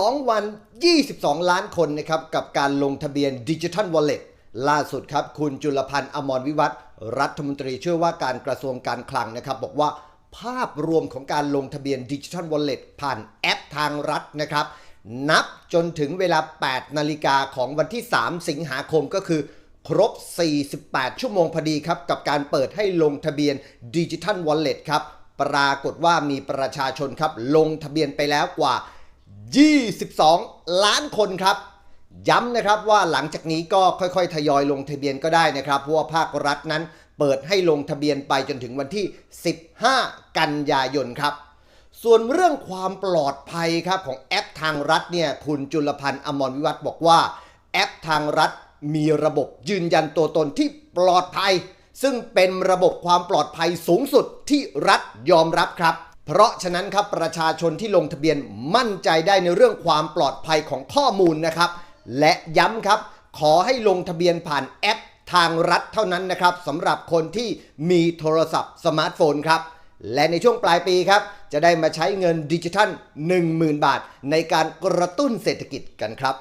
2 วัน 22 ล้านคนนะครับกับการลงทะเบียนดิจิทัลวอลเล็ตล่าสุดครับ คุณจุลพันธ์อมรวิวัฒรัฐมนตรีช่วยว่าการกระทรวงการคลังนะครับ บอกว่าภาพรวมของการลงทะเบียนดิจิทัลวอลเล็ตผ่านแอปทางรัฐนะครับ นับจนถึงเวลา 8 นาฬิกาของวันที่ 3 สิงหาคมก็คือ ครบ 48 ชั่วโมงพอดีครับ กับการเปิดให้ลงทะเบียนดิจิทัลวอลเล็ตครับ ปรากฏว่ามีประชาชนครับ ลงทะเบียนไปแล้วกว่า 22 ล้านคนครับ ย้ำนะครับว่าหลังจากนี้ก็ค่อยๆ ทยอยลงทะเบียนก็ได้นะครับ เพราะว่าภาครัฐนั้นเปิดให้ลงทะเบียนไปจนถึงวันที่ 15 กันยายนครับ ส่วนเรื่องความปลอดภัยครับของแอปทางรัฐเนี่ยคุณจุลพันธ์อมรวิวัฒบอกว่า แอปทางรัฐมีระบบยืนยันตัวตนที่ปลอดภัย ซึ่งเป็นระบบความปลอดภัยสูงสุดที่รัฐยอมรับครับ เพราะฉะนั้นครับประชาชนที่ลงทะเบียนมั่นใจได้ในเรื่องความปลอดภัยของข้อมูลนะครับ และย้ำครับ ขอให้ลงทะเบียนผ่านแอปทางรัฐเท่านั้นนะครับสำหรับคนที่มีโทรศัพท์สมาร์ทโฟนครับ และในช่วงปลายปีครับ จะได้มาใช้เงินดิจิทัล 10,000 บาท ในการกระตุ้นเศรษฐกิจกันครับ